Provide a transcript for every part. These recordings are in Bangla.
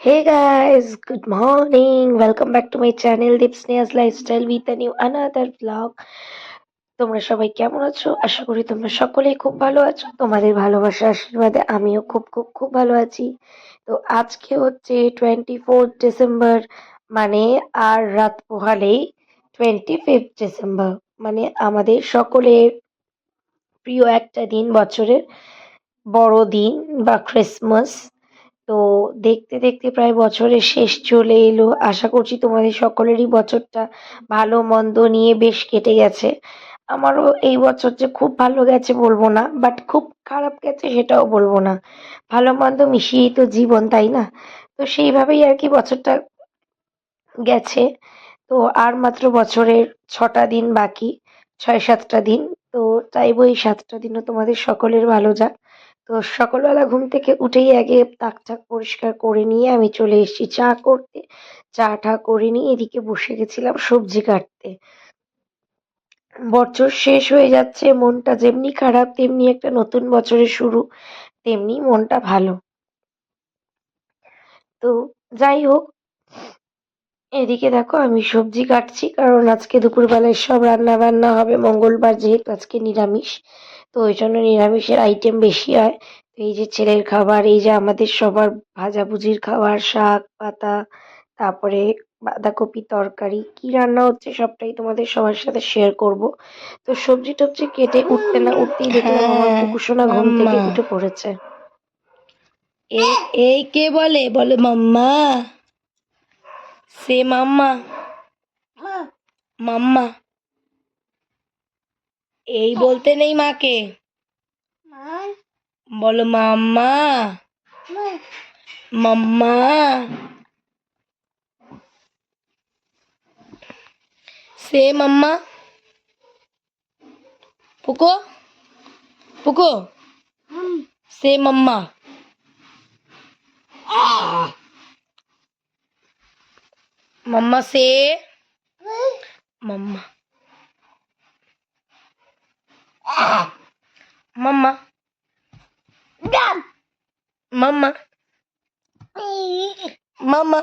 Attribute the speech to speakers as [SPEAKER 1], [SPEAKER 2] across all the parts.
[SPEAKER 1] Hey guys, good morning. Welcome back to my channel Dipsnea's Lifestyle with a new another vlog. তোমরা সবাই কেমন আছো? আশা করি তোমরা সকলেই খুব ভালো আছো। তোমাদের ভালোবাসা আশীর্বাদে আমিও খুব খুব খুব ভালো আছি। তো আজকে হচ্ছে টোয়েন্টি ফোর্থ ডিসেম্বর মানে আর রাত পোহালেই টোয়েন্টি ফিফথ ডিসেম্বর মানে আমাদের সকলের প্রিয় একটা দিন বছরের বড় দিন বা ক্রিসমাস তো দেখতে দেখতে প্রায় বছরের শেষ চলে এলো। আশা করছি তোমাদের সকলেরই বছরটা ভালো, মন্দ নিয়ে বেশ কেটে গেছে। আমারও এই বছর যে খুব ভালো গেছে বলব না বাট খুব খারাপ গেছে সেটাও বলব না। ভালো, মন্দ মিশিয়েই তো জীবন, তাই না? তো সেইভাবেই আর কি বছরটা গেছে। তো আর মাত্র বছরের ছটা দিন বাকি, ছয়, সাতটা দিন। তো চাইব এই সাতটা দিনও তোমাদের সকলের ভালো যাক। তো সকালবেলা ঘুম থেকে উঠেই আগে তাক ঝাক পরিষ্কার করে নিয়ে আমি চলে এসেছি চা করতে। চা টা করে নিয়ে এদিকে বসে গেছিলাম সবজি কাটতে। বছর শেষ হয়ে যাচ্ছে, মনটা যেমনি খারাপ, তেমনি একটা নতুন বছরের শুরু, তেমনি মনটা ভালো। তো যাই হোক, এদিকে দেখো আমি সবজি কাটছি, কারণ আজকে দুপুরবেলায় সব রান্না বান্না হবে, মঙ্গলবার যেহেতু আজকে নিরামিষ। তো ওই জন্য নিরামিষের আইটেম বেশি হয়। তো এই যে ছেলের খাবার এই যে আমাদের সবার ভাজাভুজির খাবার শাক পাতা তারপরে বাঁধাকপি তরকারি কি রান্না হচ্ছে সবটাই তোমাদের সবার সাথে শেয়ার করব। তো সবজি টবজি কেটে উঠতে না উঠতেই দেখলাম আমার
[SPEAKER 2] হ্যাঁ,
[SPEAKER 1] কুকুসোনা ঘুম থেকে উঠে পড়েছে।
[SPEAKER 2] এই এই কে বলে? বলে মাম্মা। সে মাম্মা। মাম্মা। এই বলতে নেই মাকে। বলো মাম্মা। মাম্মা। সে মাম্মা। পুকো? পুকো? সে মাম্মা। মাম্মা সে? মাম্মা মাম্মা মাম্মা মাম্মা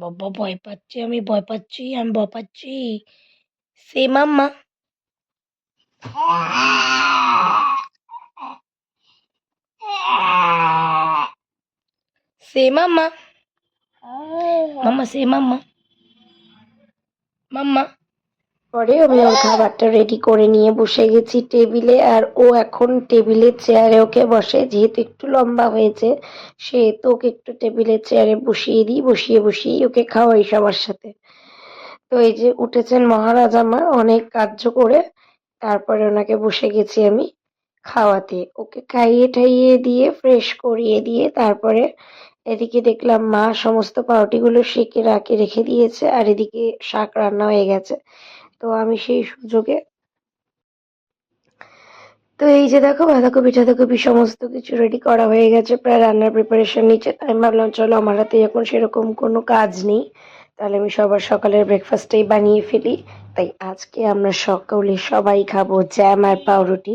[SPEAKER 2] বাবা ভয় পাচ্ছি আমি ভয় পাচ্ছি আমি ভয় পাচ্ছি সে মাম্মা সে মাম্মা মাম্মা সে মাম্মা মাম্মা।
[SPEAKER 1] পরে আমি ওর খাবারটা রেডি করে নিয়ে বসে গেছি টেবিলে আর ও এখন টেবিলের চেয়ারে ওকে বসে। যেহেতু একটু লম্বা হয়েছে, সেহেতু ওকে একটু টেবিলের চেয়ারে বসিয়ে দিই, বসিয়ে বসিয়ে ওকে খাওয়াই সবার সাথে। তো এই যে উঠেছেন মহারাজ আমার, অনেক কার্য করে তারপরে ওনাকে বসে গেছি আমি খাওয়াতে। ওকে খাইয়ে ঠাইয়ে দিয়ে ফ্রেশ করিয়ে দিয়ে তারপরে এদিকে দেখলাম মা সমস্ত পাউরুটিগুলো সেকে রাখে, রেখে দিয়েছে, আর এদিকে শাক রান্না হয়ে গেছে। তো আমি সেই সুযোগে তো এই যে দেখো, বাঁধাকপি, টাধাকপি সমস্ত কিছু রেডি করা হয়ে গেছে, প্রায় রান্নার প্রিপারেশন নিচ্ছে। আমি ভাবলাম, চলো আমার হাতে এখন সেরকম কোনো কাজ নেই, তাহলে আমি সবার সকালের ব্রেকফাস্টটাই বানিয়ে ফেলি। তাই আজকে আমরা সকলে সবাই খাব জ্যাম আর পাউরুটি।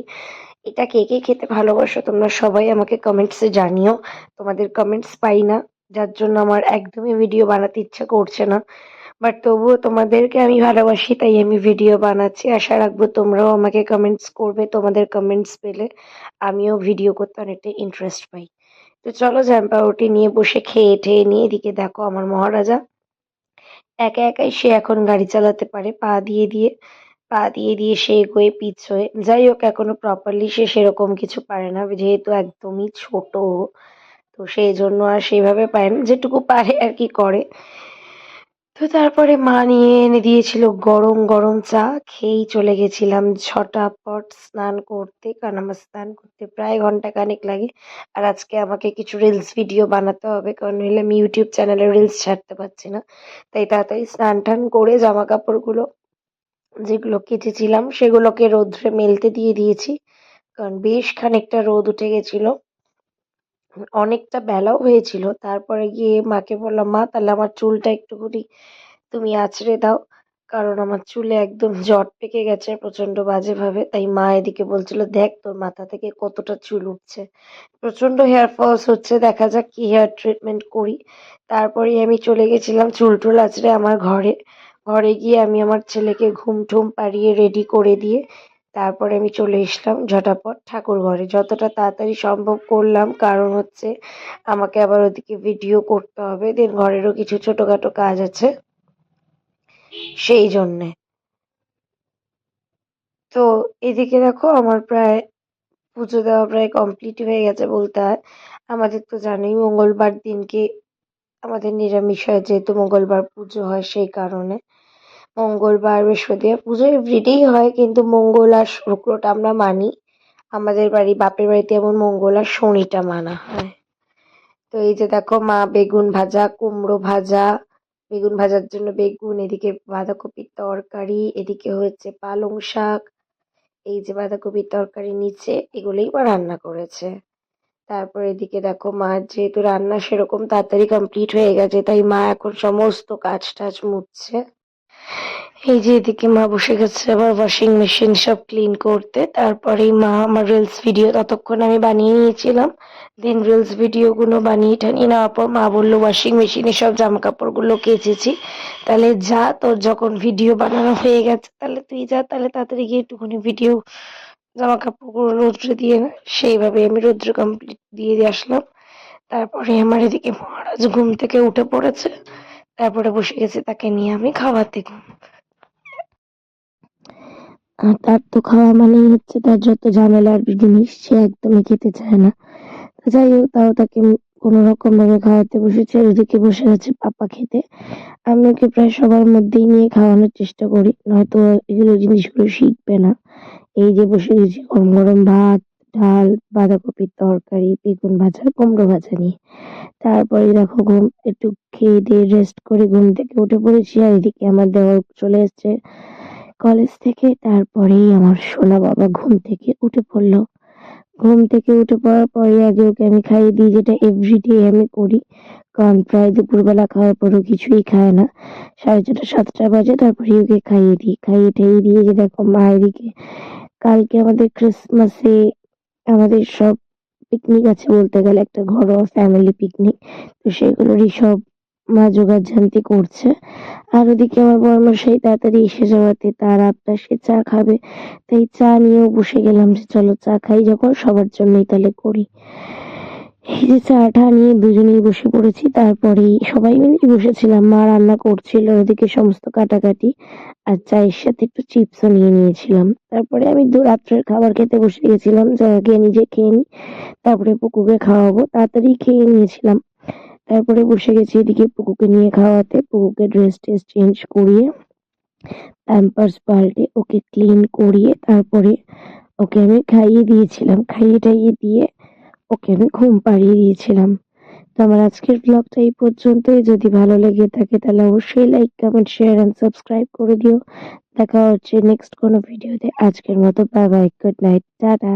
[SPEAKER 1] এটা কে কে খেতে ভালোবাসো তোমরা সবাই আমাকে কমেন্টসে জানিও। তোমাদের কমেন্টস পাই না, যার জন্য আমার একদমই ভিডিও বানাতে ইচ্ছা করছে না। বাট তবুও তোমাদেরকে আমি ভালোবাসি, তাই আমি ভিডিও বানাচ্ছি। আশা রাখব তোমরাও আমাকে কমেন্টস করবে, তোমাদের কমেন্টস পেলে আমিও ভিডিও করতে অনেকটা ইন্টারেস্ট পাই। তো চলো জ্যাম পাউরুটি নিয়ে বসে খেয়ে ঠেয়ে নিয়ে এদিকে দেখো আমার মহারাজা। একা একাই সে এখন গাড়ি চালাতে পারে, পা দিয়ে দিয়ে। পা দিয়ে দিয়ে সে এগোয়ে পিছোয়। যাই হোক, এখনও প্রপারলি সে সেরকম কিছু পারে না, যেহেতু একদমই ছোট। তো সেই জন্য আর সেভাবে পারে না, যেটুকু পারে আর কি করে। তো তারপরে মা নিয়ে এনে দিয়েছিল গরম গরম চা। খেয়েই চলে গেছিলাম ছটা ঝটাপট স্নান করতে। কারণ আমার স্নান করতে প্রায় ঘণ্টা খানেক লাগে। আর আজকে আমাকে কিছু রিলস ভিডিও বানাতে হবে, কারণ নইলে আমি ইউটিউব চ্যানেলে রিলস ছাড়তে পারছি না। তাই তাড়াতাড়ি স্নান টান করে জামা কাপড়গুলো যেগুলো কেচেছিলাম সেগুলোকে রোদ্রে মেলতে দিয়ে দিয়েছি কারণ বেশ খানিকটা রোদ উঠে গেছিল অনেকটা বেলাও হয়েছিল তারপরে গিয়ে মাকে বললাম মা তাহলে আমার চুলটা একটুখানি তুমি আঁচড়ে দাও কারণ আমার চুলে একদম জট পেকে গেছে প্রচণ্ড বাজেভাবে। তাই মা এদিকে বলছিল, "দেখ তোর মাথা থেকে কতটা চুল উঠছে।" প্রচণ্ড হেয়ার ফলস হচ্ছে। দেখা যাক কি হেয়ার ট্রিটমেন্ট করি। তারপরেই আমি চলে গেছিলাম চুল-টুল আঁচড়ে আমার ঘরে। ঘরে গিয়ে আমি আমার ছেলেকে ঘুম ঠুম পাড়িয়ে রেডি করে দিয়ে তারপরে আমি চলে এসলাম ঝটাপট ঠাকুরঘরে। যতটা তাড়াতাড়ি সম্ভব করলাম, কারণ হচ্ছে আমাকে আবার ওদিকে ভিডিও করতে হবে। দেন ঘরেরও কিছু ছোটখাটো কাজ আছে। সেই জন্যে। তো এদিকে দেখো আমার প্রায় পুজো দেওয়া প্রায় কমপ্লিট হয়ে গেছে বলতে হয়। আমাদের তো জানোই মঙ্গলবার দিনকে আমাদের নিরামিষ হয়, যেহেতু মঙ্গলবার পুজো হয় সেই কারণে। মঙ্গলবার, বৃহস্পতিবার পুজো এভরিডেই হয় কিন্তু মঙ্গল আর শুক্রটা আমরা মানি। আমাদের বাড়ি বাপের বাড়িতে যেমন মঙ্গল আর শনিটা মানা হয়। তো এই যে দেখো মা বেগুন ভাজা, কুমড়ো ভাজা, বেগুন ভাজার জন্য বেগুন, এদিকে বাঁধাকপির তরকারি, এদিকে হচ্ছে পালং শাক, এই যে বাঁধাকপির তরকারি নিচে এগুলোই মা রান্না করেছে। তারপর এদিকে দেখো মার যেহেতু রান্না সেরকম তাড়াতাড়ি কমপ্লিট হয়ে গেছে তাই মা এখন সমস্ত কাজ-টাজ মুছছে। এই যে এদিকে মা বসে গেছে, আবার ওয়াশিং মেশিন সব ক্লিন করতে। তারপরেই মা আমার রিলস ভিডিও ততক্ষণ আমি বানিয়ে নিয়েছিলাম। দেন রিলস ভিডিওগুলো বানিয়ে টানিয়ে নেওয়ার পর মা বলল ওয়াশিং মেশিনে সব জামাকাপড়গুলো কেচেছি। তাহলে যা, তোর যখন ভিডিও বানানো হয়ে গেছে, তাহলে তুই যা, তাহলে তাড়াতাড়ি গিয়ে একটুখানি ভিডিও জামাকাপড়গুলো রৌদ্রে দিয়ে নে। সেইভাবে আমি রৌদ্রে কমপ্লিট দিয়ে দিয়ে আসলাম। তারপরে আমার এদিকে মহারাজ ঘুম থেকে উঠে পড়েছে। তারপরে বসে গেছে তাকে নিয়ে আমি খাওয়াতে। আর তার তো খাওয়া মানেই হচ্ছে তার যত ঝামেলার জিনিস সে একদমই খেতে চায় না। যাই হোক তাও তাকে কোনো রকম ভাবে খাওয়াতে বসেছে ওদিকে বসে আছে পাপা খেতে। আমি ওকে প্রায় সবার মধ্যেই নিয়ে খাওয়ানোর চেষ্টা করি নয়তো এগুলো জিনিসগুলো শিখবে না। এই যে বসে গেছি গরম গরম ভাত, ডাল, বাঁধাকপির তরকারি, বেগুন ভাজা, কুমড়ো ভাজা নিয়ে। তারপরে দেখো ঘুম একটু খেয়ে দিয়ে রেস্ট করে ঘুম থেকে উঠে পড়েছি আর এদিকে আমার দেওর চলে এসছে কলেজ থেকে। তারপরেই আমার সোনা বাবা ঘুম থেকে উঠে পড়ল। ঘুম থেকে উঠে পড়ার পরে আগে ওকে আমি খাইয়ে দিই যেটা এভরিডে আমি করি। কারণ প্রায় দুপুরবেলা খাওয়ার পরও কিছুই খায় না। ৬:৩০ ৭টা বাজে তারপরে ওকে খাইয়ে দিই। খাইয়ে-টাইয়ে দিয়ে যে দেখো মা এদিকে কালকে আমাদের ক্রিসমাসে আমাদের সব পিকনিক আছে বলতে গেলে, একটা ঘরোয়া ফ্যামিলি পিকনিক। তো সেগুলোরই সব মা জোগাড় জানতি করছে। আর ওদিকে আমার বরমশাই তাড়াতাড়ি এসে যাওয়াতে তার আপনার সে চা খাবে। তাই চা নিয়েও বসে গেলাম যে চলো চা খাই, যখন সবার জন্যই তাহলে করি। যে চা-টা নিয়ে দুজনেই বসে পড়েছি। তারপরেই সবাই মিলেই বসেছিলাম। মা রান্না করছিল, ওদিকে সমস্ত কাটাকাটি। আর চায়ের সাথে একটু চিপসও নিয়ে নিয়েছিলাম। তারপরে আমি দু রাত্রের খাবার খেতে বসে গেছিলাম আগে নিজে খেয়ে নিই। তারপরে পুকুকে খাওয়াবো। তাড়াতাড়ি খেয়ে নিয়েছিলাম। তারপরে বসে গেছি এদিকে পুকুকে নিয়ে খাওয়াতে। পুকুকে ড্রেস-টেস চেঞ্জ করিয়ে প্যাম্পার্স পাল্টে ওকে ক্লিন করিয়ে, তারপরে ওকে আমি খাইয়ে দিয়েছিলাম। খাইয়ে-টাইয়ে দিয়ে ওকে আমি ঘুম পাড়িয়ে দিয়েছিলাম। তো আমার আজকের ব্লগটা এই পর্যন্তই। যদি ভালো লেগে থাকে তাহলে অবশ্যই like, comment, share and subscribe করে দিও। দেখা হচ্ছে নেক্সট কোনো ভিডিওতে। আজকের মতো bye bye, good night, tata.